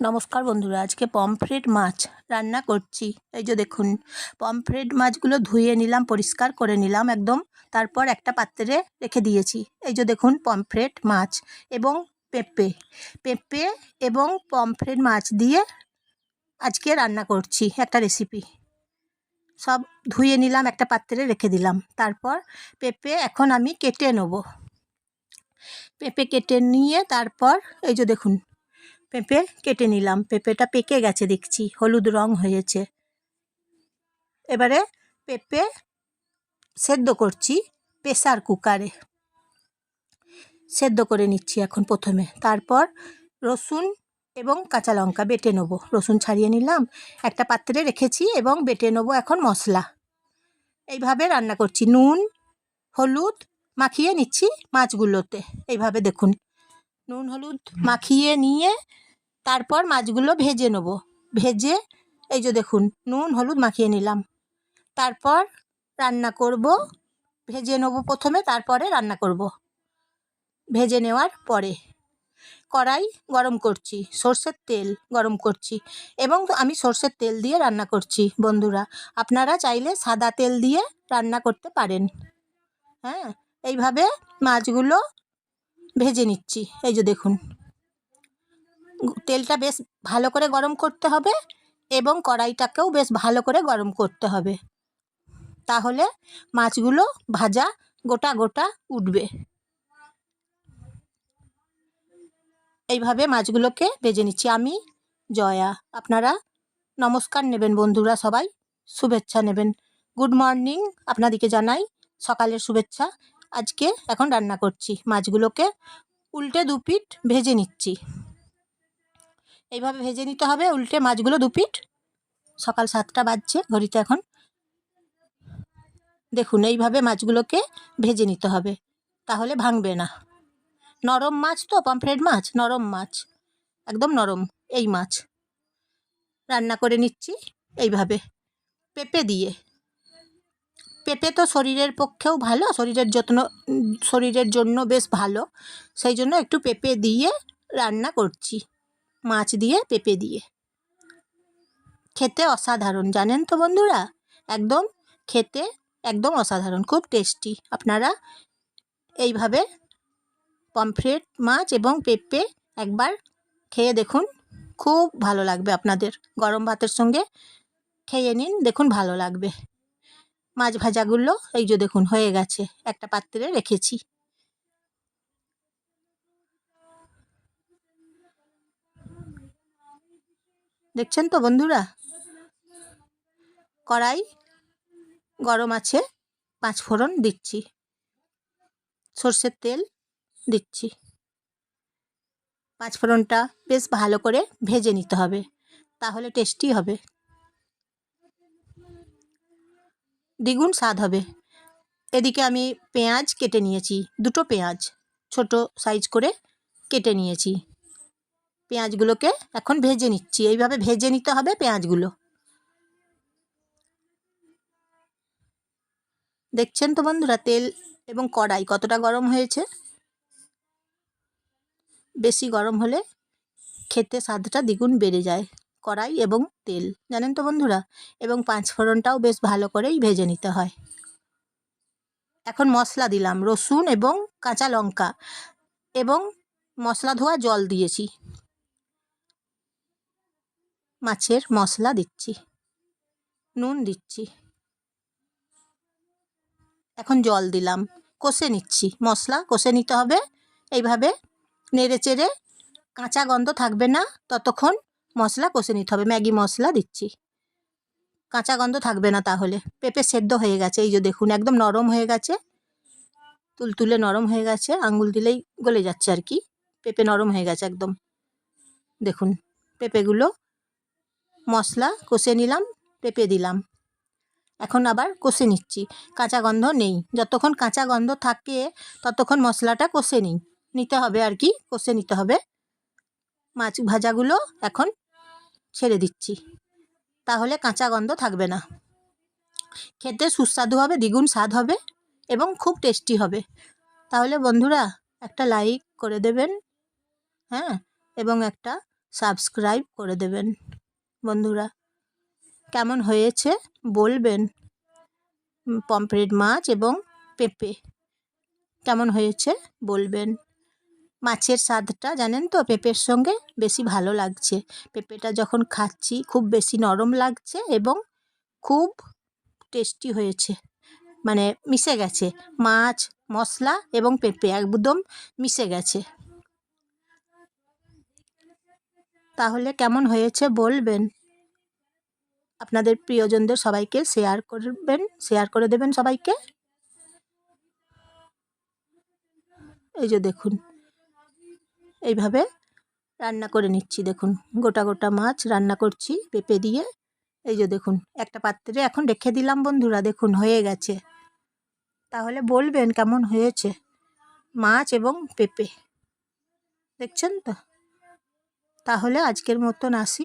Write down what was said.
নমস্কার বন্ধুরা, আজকে পমফ্রেট মাছ রান্না করছি। এই যে দেখুন, পমফ্রেট মাছগুলো ধুয়ে নিলাম, পরিষ্কার করে নিলাম একদম। তারপর একটা পাত্রে রেখে দিয়েছি। এই যে দেখুন, পমফ্রেট মাছ এবং পেঁপে। পেঁপে এবং পমফ্রেট মাছ দিয়ে আজকে রান্না করছি একটা রেসিপি সব ধুয়ে নিলাম, একটা পাত্রে রেখে দিলাম। তারপর পেঁপে এখন আমি কেটে নেব। পেঁপে কেটে নিয়ে তারপর এই যে দেখুন পেঁপে কেটে নিলাম। পেঁপেটা পেকে গেছে দেখছি, হলুদ রং হয়েছে। এবারে পেঁপে সেদ্ধ করছি প্রেসার কুকারে। সেদ্ধ করে নিচ্ছি এখন প্রথমে। তারপর রসুন এবং কাঁচা লঙ্কা বেটে নেব। রসুন ছাড়িয়ে নিলাম, একটা পাত্রে রেখেছি এবং বেটে নেব এখন মশলা। এইভাবে রান্না করছি। নুন, হলুদ মাখিয়ে নিচ্ছি মাছগুলোতে। এইভাবে দেখুন। নুন, হলুদ মাখিয়ে নিয়ে তারপর মাছগুলো ভেজে নেব। ভেজে এই যে দেখুন, নুন, হলুদ মাখিয়ে নিলাম। তারপর রান্না করব, ভেজে নেব প্রথমে, তারপরে রান্না করব। ভেজে নেওয়ার পরে কড়াই গরম করছি, সর্ষের তেল গরম করছি এবং আমি সর্ষের তেল দিয়ে রান্না করছি, বন্ধুরা। আপনারা চাইলে সাদা তেল দিয়ে রান্না করতে পারেন। হ্যাঁ এইভাবে মাছগুলো ভেজে নিচ্ছি। এই যে দেখুন। তেলটা বেশ ভালো করে গরম করতে হবে এবং কড়াইটাকেও বেশ ভালো করে গরম করতে হবে। তাহলে মাছগুলো ভাজা গোটা গোটা উঠবে। এইভাবে মাছগুলোকে ভেজে নিচ্ছি আমি। জয়া, আপনারা নমস্কার নেবেন বন্ধুরা সবাই, শুভেচ্ছা নেবেন। গুড মর্নিং আপনাদেরকে জানাই, সকালের শুভেচ্ছা। আজকে এখন রান্না করছি, মাছগুলোকে উল্টে দু পিঠ ভেজে নিচ্ছি। এইভাবে ভেজে নিতে হবে, উল্টে মাছগুলো দু পিঠ। সকাল সাতটা বাজছে, ঘড়িতে এখন। দেখুন, এইভাবে মাছগুলোকে ভেজে নিতে হবে, তাহলে ভাঙবে না। নরম মাছ তো, পমফ্রেট মাছ, নরম মাছ, একদম নরম, এই মাছ। রান্না করে নিচ্ছি, এইভাবে। পেঁপে দিয়ে। পেঁপে তো শরীরের পক্ষেও ভালো, শরীরের যত্ন, শরীরের জন্য বেশ ভালো। সেই জন্য একটু পেঁপে দিয়ে রান্না করছি। মাছ দিয়ে পেঁপে দিয়ে। খেতে অসাধারণ, জানেন তো বন্ধুরা? একদম খেতে একদম অসাধারণ, খুব টেস্টি। আপনারা এইভাবে পমফ্রেট মাছ এবং পেঁপে একবার খেয়ে দেখুন, খুব ভালো লাগবে আপনাদের। গরম ভাতের সঙ্গে খেয়ে নিন, দেখুন ভালো লাগবে। মাছ ভাজাগুলো এই যে দেখুন হয়ে গেছে, একটা পাত্রে রেখেছি। দেখছেন তো বন্ধুরা? কড়াই গরম আছে, পাঁচ ফোড়ন দিচ্ছি। সর্ষের তেল দিচ্ছি। পাঁচ ফোড়নটা বেশ ভালো করে ভেজে নিতে হবে, তাহলে টেস্টি হবে। দ্বিগুণ স্বাদ হবে। এদিকে আমি পেঁয়াজ কেটে নিয়েছি, দুটো পেঁয়াজ, ছোট সাইজ করে কেটে নিয়েছি। পেঁয়াজগুলোকে এখন ভেজে নিচ্ছি। এইভাবে ভেজে নিতে হবে পেঁয়াজগুলো। দেখছেন তো বন্ধুরা, তেল এবং কড়াই কতটা গরম হয়েছে? বেশি গরম হলে খেতে স্বাদটা দ্বিগুণ বেড়ে যায়, কড়াই এবং তেল। জানেন তো বন্ধুরা, এবং পাঁচ ফোড়নটাও বেশ ভালো করেই ভেজে নিতে হয়। এখন মশলা দিলাম, রসুন এবং কাঁচা লঙ্কা এবং মশলা ধোয়া জল দিয়েছি। মাছের মশলা দিচ্ছি, নুন দিচ্ছি। এখন জল দিলাম, কষে নিচ্ছি। মশলা কষে নিতে হবে, এইভাবে নেড়ে চেড়ে কাঁচা গন্ধ থাকবে না, ততক্ষণ মশলা কষে নিতে হবে। ম্যাগি মশলা দিচ্ছি। কাঁচা গন্ধ থাকবে না তাহলে, পেঁপে সেদ্ধ হয়ে গেছে। এই যে দেখুন, একদম নরম হয়ে গেছে। তুলতুলে নরম হয়ে গেছে আঙ্গুল দিলেই গলে যাচ্ছে আর কি। পেঁপে নরম হয়ে গেছে একদম। দেখুন, পেঁপেগুলো মশলা কষে নিলাম পেঁপে দিলাম। এখন আবার কষে নিচ্ছি। কাঁচা গন্ধ নেই। যতক্ষণ কাঁচা গন্ধ থাকে, ততক্ষণ মশলাটা কষে নিই। নিতে হবে আর কি, কষে নিতে হবে। মাছ ভাজাগুলো এখন ছেড়ে দিচ্ছি। তাহলে কাঁচা গন্ধ থাকবে না। খেতে সুস্বাদু হবে, দ্বিগুণ স্বাদ হবে এবং খুব টেস্টি হবে। তাহলে বন্ধুরা, একটা লাইক করে দেবেন হ্যাঁ এবং একটা সাবস্ক্রাইব করে দেবেন। বন্ধুরা। কেমন হয়েছে বলবেন? পমফ্রেট মাছ এবং পেঁপে। কেমন হয়েছে বলবেন? মাছের স্বাদটা জানেন তো, পেঁপের সঙ্গে বেশি ভালো লাগছে। পেঁপেটা যখন খাচ্ছি, খুব বেশি নরম লাগছে এবং খুব টেস্টি হয়েছে। মানে মিশে গেছে। মাছ, মশলা এবং পেঁপে একদম মিশে গেছে। তাহলে কেমন হয়েছে বলবেন? আপনাদের প্রিয়জনদের সবাইকে শেয়ার করবেন শেয়ার করে দেবেন সবাইকে? এই যে দেখুন, এইভাবে রান্না করে নিচ্ছি, দেখুন, গোটা গোটা মাছ রান্না করছি পেঁপে দিয়ে। এই যে দেখুন, একটা পাত্রে এখন রেখে দিলাম বন্ধুরা, দেখুন, হয়ে গেছে। তাহলে বলবেন কেমন হয়েছে মাছ এবং পেঁপে। দেখছেন তো? তাহলে আজকের মতন আসি।